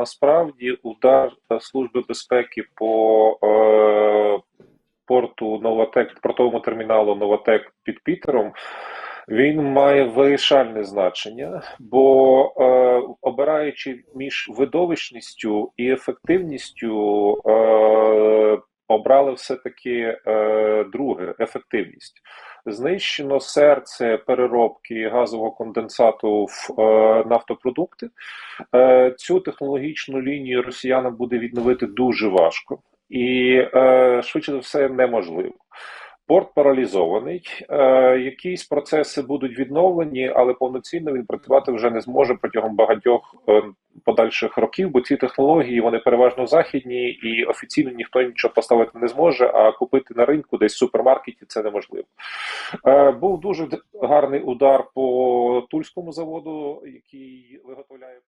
насправді удар Служби безпеки по е, порту Новотек, портовому терміналу Новотек під Пітером. Він має вирішальне значення, бо е, обираючи між видовищністю і ефективністю, е, обрали все-таки е, друге ефективність. Знищено серце переробки газового конденсату в е, нафтопродукти. Е, цю технологічну лінію росіянам буде відновити дуже важко і е, швидше за все неможливо. Порт паралізований, е, якісь процеси будуть відновлені, але повноцінно він працювати вже не зможе протягом багатьох е, подальших років, бо ці технології вони переважно західні, і офіційно ніхто нічого поставити не зможе. А купити на ринку десь в супермаркеті це неможливо. Е, був дуже гарний удар по тульському заводу, який виготовляє.